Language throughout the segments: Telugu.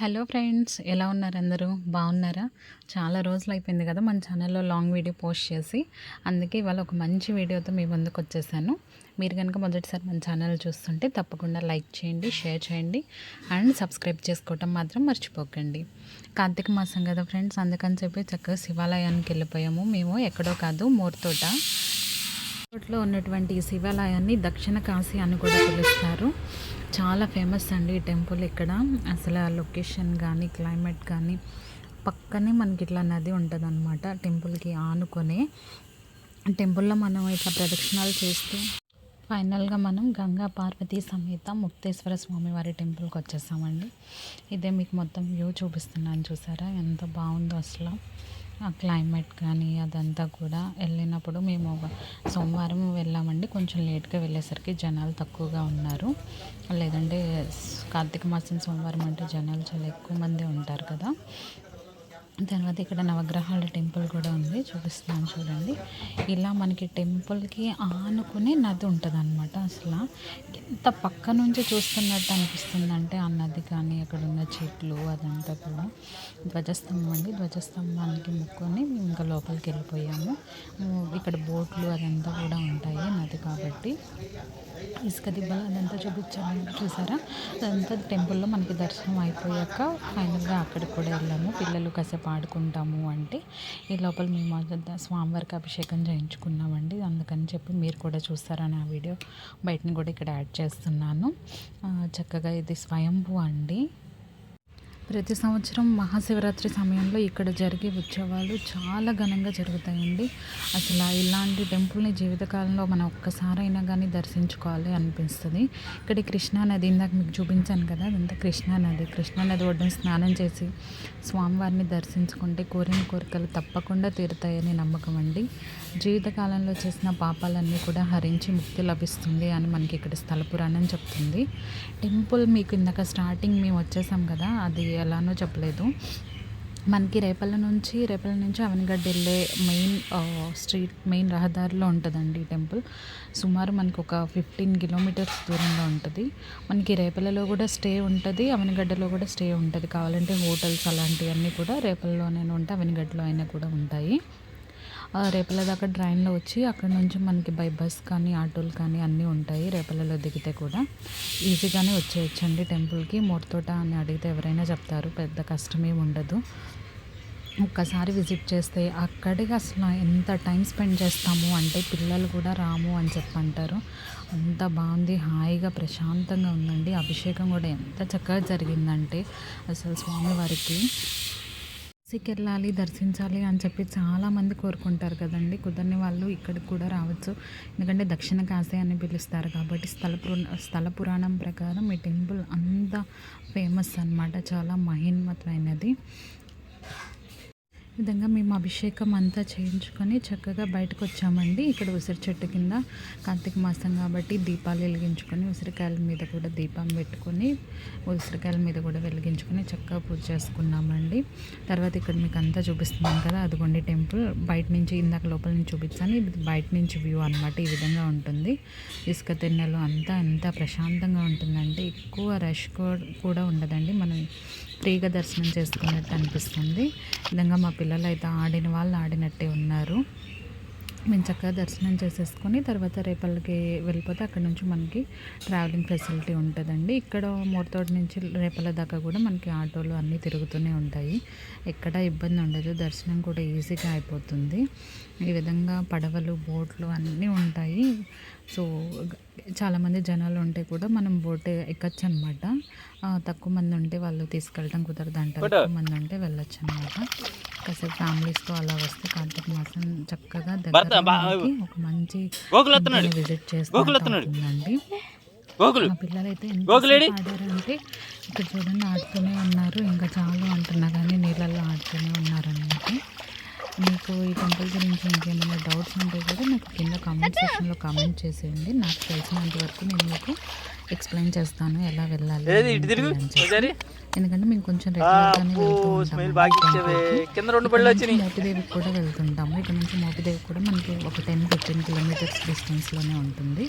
హలో ఫ్రెండ్స్ ఎలా ఉన్నారు అందరూ? బాగున్నారా? చాలా రోజులు అయిపోయింది కదా మన ఛానల్లో లాంగ్ వీడియో పోస్ట్ చేసి. అందుకే ఇవాళ ఒక మంచి వీడియోతో మీ ముందుకు వచ్చేసాను. మీరు కనుక మొదటిసారి మన ఛానల్ చూస్తుంటే తప్పకుండా లైక్ చేయండి షేర్ చేయండి అండ్ సబ్స్క్రైబ్ చేసుకోవటం మాత్రం మర్చిపోకండి. కార్తీక మాసం కదా ఫ్రెండ్స్ అందుకని చెప్పి చక్కగా శివాలయానికి వెళ్ళిపోయాము. మేము ఎక్కడో కాదు మోర్తోట. అప్పట్లో ఉన్నటువంటి శివాలయాన్ని దక్షిణ కాశీ అని కూడా పిలుస్తారు. చాలా ఫేమస్ అండి ఈ టెంపుల్ ఇక్కడ. అసలు ఆ లొకేషన్ కానీ క్లైమేట్ కానీ పక్కనే మనకి ఇట్లా నది ఉంటుంది అనమాట టెంపుల్కి ఆనుకొని. టెంపుల్లో మనం ఇట్లా ప్రదక్షిణాలు చేస్తూ ఫైనల్గా మనం గంగా పార్వతీ సమేత ముక్తేశ్వర స్వామి వారి టెంపుల్కి వచ్చేసామండి. ఇదే మీకు మొత్తం వ్యూ చూపిస్తున్నాను చూసారా? ఎంత బాగుందో అసలు. ఆ క్లైమేట్ కానీ అదంతా కూడా వెళ్ళినప్పుడు మేము సోమవారం వెళ్ళామండి. కొంచెం లేట్గా వెళ్ళేసరికి జనాలు తక్కువగా ఉన్నారు. లేదంటే కార్తీక మాసం సోమవారం అంటే జనాలు చాలా ఎక్కువ మంది ఉంటారు కదా. తర్వాత ఇక్కడ నవగ్రహాల టెంపుల్ కూడా ఉంది. చూపిస్తున్నాను చూడండి. ఇలా మనకి టెంపుల్కి ఆనుకుని నది ఉంటుంది అనమాట అసలు. ఎంత పక్క నుంచి చూస్తున్నట్టు అనిపిస్తుంది అంటే ఆ నది కానీ అక్కడ ఉన్న చెట్లు అదంతా కూడా. ధ్వజస్తంభం అండి. ధ్వజస్తంభానికి ముక్కొని మేము ఇంకా లోపలికి వెళ్ళిపోయాము. ఇక్కడ బోట్లు అదంతా కూడా ఉంటాయి నది కాబట్టి. ఇసుక దిబ్బలు అదంతా చూపించాను. చూసారా? అదంతా టెంపుల్లో మనకి దర్శనం అయిపోయాక ఫైనల్గా అక్కడికి కూడా వెళ్ళాము. పిల్లలు కాసేపు పాడుకుంటాము అంటే ఈ లోపల మేము స్వామివారికి అభిషేకం చేయించుకున్నామండి. అందుకని చెప్పి మీరు కూడా చూస్తారని ఆ వీడియో. బయటని కూడా ఇక్కడ యాడ్ చేస్తున్నాను. చక్కగా ఇది స్వయంభూ అండి. ప్రతి సంవత్సరం మహాశివరాత్రి సమయంలో ఇక్కడ జరిగే ఉత్సవాలు చాలా ఘనంగా జరుగుతాయండి. అసలు ఇలాంటి టెంపుల్ని జీవితకాలంలో మనం ఒక్కసారైనా కానీ దర్శించుకోవాలి అనిపిస్తుంది. ఇక్కడ కృష్ణా నది ఇందాక మీకు చూపించాను కదా అదంతా కృష్ణా నది కృష్ణా నది ఒడ్డున స్నానం చేసి స్వామివారిని దర్శించుకుంటే కోరిన కోరికలు తప్పకుండా తీరుతాయని నమ్మకం అండి. జీవితకాలంలో చేసిన పాపాలన్నీ కూడా హరించి ముక్తి లభిస్తుంది అని మనకి ఇక్కడ స్థల పురాణం చెప్తుంది. టెంపుల్ మీకు ఇందాక స్టార్టింగ్ మేము వచ్చేసాం కదా అది ఎలానో చెప్పలేదు. మనకి రేపల్ల నుంచి రేపల్ల నుంచి అవనిగడ్డ వెళ్ళే మెయిన్ స్ట్రీట్ మెయిన్ రహదారిలో ఉంటుందండి ఈ టెంపుల్. సుమారు మనకు ఒక ఫిఫ్టీన్ కిలోమీటర్స్ దూరంలో ఉంటుంది. మనకి రేపల్లలో కూడా స్టే ఉంటుంది అవనిగడ్డలో కూడా స్టే ఉంటుంది. కావాలంటే హోటల్స్ అలాంటివన్నీ కూడా రేపల్లోనే ఉంటాయి అవనిగడ్డలో అయినా కూడా ఉంటాయి. రేపల దాకా ట్రైన్లో వచ్చి అక్కడ నుంచి మనకి బై బస్ కానీ ఆటోలు కానీ అన్నీ ఉంటాయి రేపలలో దిగితే కూడా. ఈజీగానే వచ్చేయచ్చండి టెంపుల్కి. మూర్తోట అని అడిగితే ఎవరైనా చెప్తారు పెద్ద కష్టమేమి ఉండదు. ఒక్కసారి విజిట్ చేస్తే అక్కడికి అసలు ఎంత టైం స్పెండ్ చేస్తాము అంటే పిల్లలు కూడా రాము అని చెప్పి అంటారు అంత బాగుంది హాయిగా ప్రశాంతంగా ఉందండి. అభిషేకం కూడా ఎంత చక్కగా జరిగిందంటే అసలు స్వామివారికి కాశీకి వెళ్ళాలి దర్శించాలి అని చెప్పి చాలామంది కోరుకుంటారు కదండి. కుదరని వాళ్ళు ఇక్కడికి కూడా రావచ్చు. ఎందుకంటే దక్షిణ కాశీ అని పిలుస్తారు కాబట్టి స్థల స్థల పురాణం ప్రకారం ఈ టెంపుల్ అంత ఫేమస్ అనమాట చాలా మహిన్మతమైనది విధంగా మేము అభిషేకం అంతా చేయించుకొని చక్కగా బయటకు వచ్చామండి. ఇక్కడ ఉసిరి చెట్టు కింద కార్తీక మాసం కాబట్టి దీపాలు వెలిగించుకొని ఉసిరికాయల మీద కూడా దీపం పెట్టుకొని ఉసిరికాయల మీద కూడా వెలిగించుకొని చక్కగా పూజ చేసుకున్నామండి. తర్వాత ఇక్కడ మీకు అంతా చూపిస్తున్నాం కదా అదిగోండి టెంపుల్. బయట నుంచి ఇందాక లోపల నుంచి చూపించాను ఇది బయట నుంచి వ్యూ అనమాట ఈ విధంగా ఉంటుంది. ఇసుక తిన్నెలు అంతా అంతా ప్రశాంతంగా ఉంటుందండి ఎక్కువ రష్ కూడా ఉండదండి. మనం ఫ్రీగా దర్శనం చేసుకున్నట్టు అనిపిస్తుంది. విధంగా మా పిల్లలు పిల్లలు అయితే ఆడిన వాళ్ళు ఆడినట్టే ఉన్నారు. మేము చక్కగా దర్శనం చేసేసుకొని తర్వాత రేపల్లకి వెళ్ళిపోతే అక్కడ నుంచి మనకి ట్రావెలింగ్ ఫెసిలిటీ ఉంటుందండి. ఇక్కడ మూర్తోటి నుంచి రేపల దాకా కూడా మనకి ఆటోలు అన్నీ తిరుగుతూనే ఉంటాయి. ఎక్కడ ఇబ్బంది ఉండదు. దర్శనం కూడా ఈజీగా అయిపోతుంది. ఈ విధంగా పడవలు బోట్లు అన్నీ ఉంటాయి. సో చాలామంది జనాలు ఉంటే కూడా మనం బోట్ ఎక్కచ్చు అనమాట తక్కువ మంది ఉంటే వాళ్ళు తీసుకెళ్ళడం కుదరదు అంటారు. ఎక్కువ మంది ఉంటే వెళ్ళొచ్చు అనమాట కాసేపు ఫ్యామిలీస్తో అలా వస్తే కార్తీక మాసం చక్కగా దగ్గర ఒక మంచి విజిట్ చేస్తుందండి మా పిల్లలు అయితే ఆడారంటే ఇక్కడ చూడండి ఆడుతూనే ఉన్నారు. ఇంకా చాలు అంటున్నా కానీ నీళ్ళల్లో ఆడుతూనే ఉన్నారన్నమాట మీకు ఈ టెంపుల్ గురించి ఇంకేమైనా డౌట్స్ ఉంటే కూడా నాకు కింద కామెంట్ సెక్షన్లో కామెంట్ చేసేయండి. నాకు తెలిసినంత వరకు నేను మీకు ఎక్స్ప్లెయిన్ చేస్తాను ఎలా వెళ్ళాలి ఎందుకంటే మేము కొంచెం రెగ్యులర్గానే మోపిదేవికి కూడా వెళ్తుంటాము. ఇక్కడ నుంచి మోపిదేవి కూడా మనకి ఒక టెన్ ఫిఫ్టీన్ కిలోమీటర్స్ డిస్టెన్స్లోనే ఉంటుంది.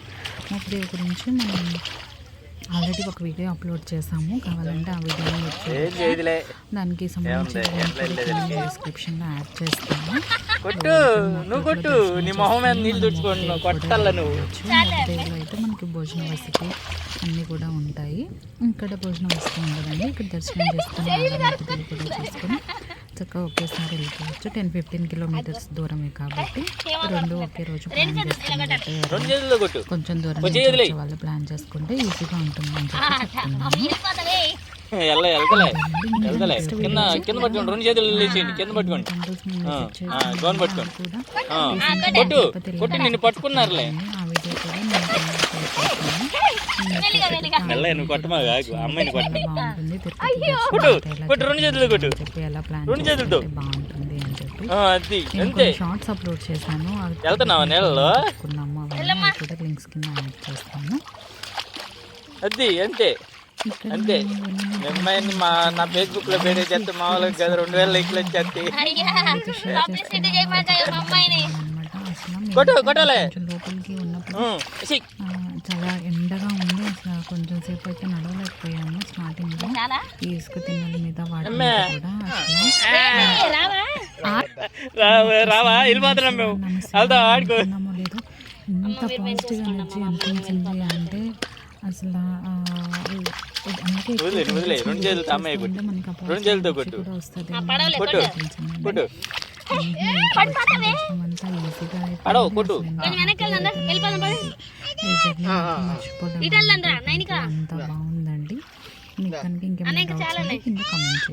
మోపిదేవి గురించి మనం ఆల్రెడీ ఒక వీడియో అప్లోడ్ చేసాము కావాలంటే ఆ చేయదులే. దానికి సంబంధించిన డిస్క్రిప్షన్లో యాడ్ చేస్తాను. కొట్టు నువ్వు కొట్టు. నీ మొహం మీద నీళ్ళు నువ్వు కొట్టాల నువ్వు? మధ్యలో అయితే మనకి భోజన వసతి అన్నీ కూడా ఉంటాయి. ఇక్కడ భోజన వసతి ఉండదండి. ఇక్కడ దర్శనం చేసుకుని కూడా చేసుకొని చక్కగా ఒకేసారి వెళ్ళిపోవచ్చు టెన్ ఫిఫ్టీన్ కిలోమీటర్స్ దూరమే కాబట్టి రెండు ఒకే రోజు ప్లాన్ చేసుకున్నట్టు రెండు చేతుల్లో కొట్టు కొంచెం దూరం వాళ్ళు ప్లాన్ చేసుకుంటే ఈజీగా ఉంటుందని చెప్పి చెప్తున్నాను కింద కింద పట్టుకోండి రెండు చేతులు లేచేయండి కింద పట్టుకోండి గోన్ పట్టుకోండి కొట్టు కొట్టు నిన్ను పట్టుకున్నారులే చేస్తాను. మెల్ల నువ్వు కొట్టమా? కాకు, అమ్మాయిని కొట్ట. కొట్టు రెండు చేతులు కొట్టు. రెండు చేతులతో. అది నేను అంతే. కొన్ని షార్ట్స్ అప్లోడ్ చేశాను అవి వెళ్తున్నావా నీళ్ళలో? పెట్టుకున్నాము అవన్నీ అవి కూడా లింక్స్ కింద యాడ్ చేస్తాను. అది అంతే. అమ్మాయిని మా నా ఫేస్బుక్లో పేరే చేస్తే మామూలుగా కదా రెండు వేల లైక్లు వచ్చేస్తే కొట్టు కొట్టాలే కొంచెం లోపలికి ఉన్నప్పుడు చాలా ఎండగా ఉంది. అసలు కొంచెం సేపు అయితే నడవలేకపోయాము స్టార్టింగ్లో. ఈ ఇసుక తిన్నెల మీద కూడా అసలు. రావా? వెళ్ళిపోతున్నాం మేము లేదో ఎంత పాజిటివ్ ఎనర్జీ అనిపించింది అంటే అసలు అందుకే మనకి. వస్తుంది కొట్టు. అనిపించింది. కొట్టు. అంతా ఈజీగా. అంత బాగుందండి. మీకు కనుక ఇంకేమైనా కామెంట్